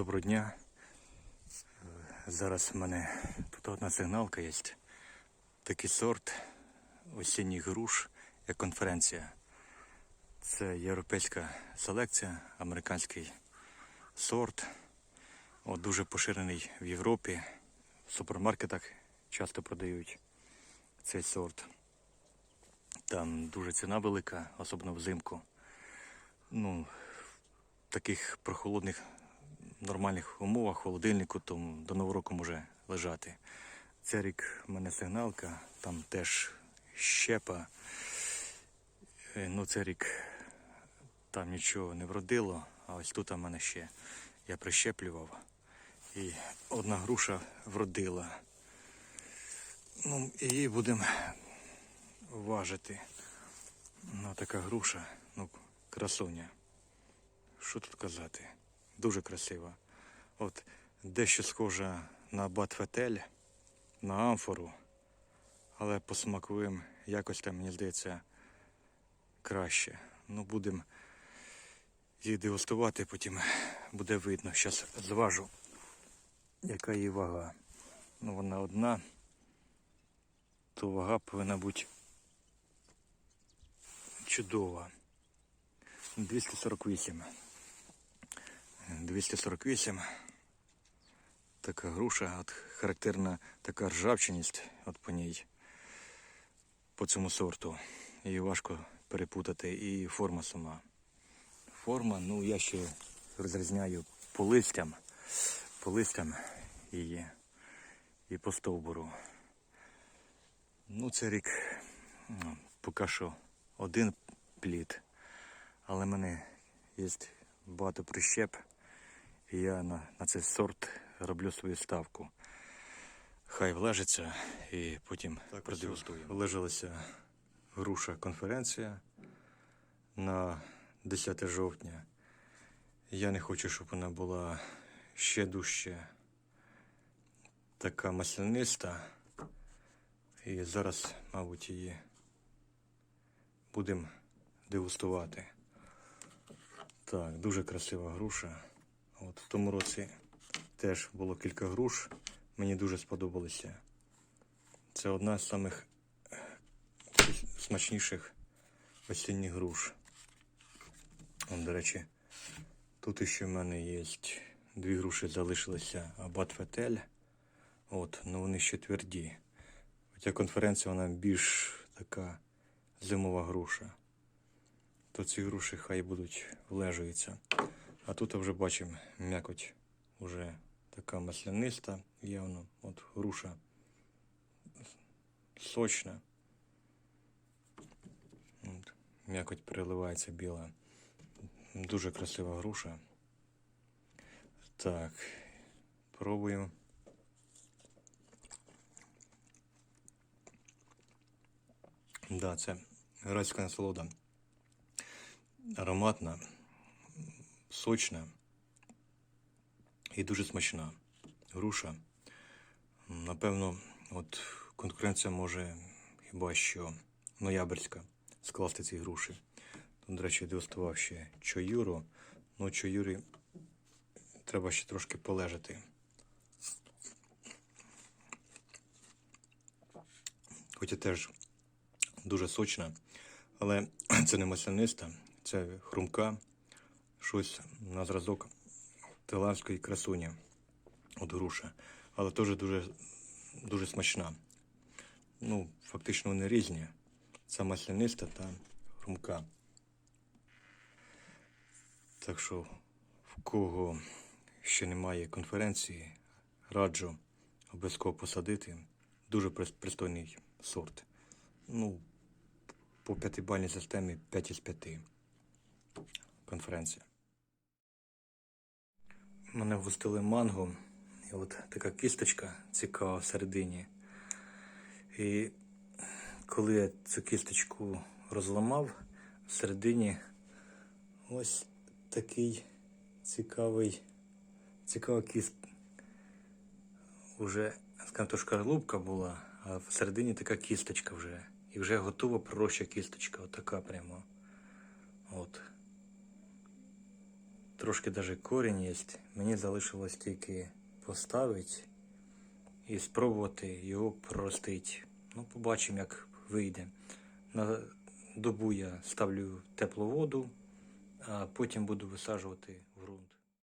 Доброго дня. Зараз в мене тут одна сигналка є. Такий сорт осінніх груш, як конференція. Це європейська селекція, американський сорт. От, дуже поширений в Європі. В супермаркетах часто продають цей сорт. Там дуже ціна велика, особливо взимку. Ну, таких прохолодних нормальних умовах, холодильнику, то до нового року може лежати. Цей рік в мене сигналка, там теж щепа. Е, Ну, цей рік там нічого не вродило, а ось тут у мене ще я прищеплював. І одна груша вродила. Ну, її будемо важити. Ну, така груша, ну, красуня. Що тут казати? Дуже красива. От дещо схожа на батфетель, на амфору, але по смаковим якостям, мені здається, краще. Ну, будемо її дегустувати, потім буде видно. Зараз зважу, яка її вага. Ну, вона одна, то вага повинна бути чудова. 248. 248. Така груша, от характерна така ржавчиність от по ній, по цьому сорту. Її важко перепутати і форма сама. Форма, ну я ще розрізняю по листям, по листям її і по стовбуру. Ну, це рік ну, поки що один плід, але в мене є багато прищеп. І я на, на цей сорт роблю свою ставку. Хай влежиться і потім продегустуємо. Влежилася груша конференція на 10 жовтня. Я не хочу, щоб вона була ще дужче така масляниста. І зараз, мабуть, її будемо дегустувати. Так, дуже красива груша. От в тому році теж було кілька груш. Мені дуже сподобалися. Це одна з самих е, смачніших осінніх груш. От, до речі, тут ще в мене є дві груші залишилися Абат Фетель. От, ну вони ще тверді. Хоча конференція вона більш така зимова груша. То ці груші хай будуть влежуються. А тут вже бачимо м'якоть вже така масляниста, явно. От груша сочна. От, м'якоть переливається біла. Дуже красива груша. Так, пробуємо. Да, це грецька насолода. Ароматна, сочна і дуже смачна. Груша. Напевно, от конкуренція може хіба що ноябрьська скласти ці груші. Тут, до речі, дегустував ще чоюру. Ну, чоюрі треба ще трошки полежати. Хоча теж дуже сочна, але це не масляниста, це хрумка, щось на зразок таланської красуні от груша, але теж дуже, дуже смачна. Ну, фактично вони різні. Це масляниста та хрумка. Так що, в кого ще немає конференції, раджу обов'язково посадити. Дуже пристойний сорт. Ну, по п'ятибальній системі 5 із 5. Конференція. Мене вгустили манго. І от така кісточка цікава всередині. І коли я цю кісточку розламав, всередині ось такий цікавий, цікава кіст. Уже, скажімо, то шкарлупка була, а всередині така кісточка вже. І вже готова пророща кісточка. Отака прямо. От. Трошки даже корінь є. Мені залишилось тільки поставити і спробувати його проростити. Ну, побачимо, як вийде. На добу я ставлю теплу воду, а потім буду висаджувати ґрунт.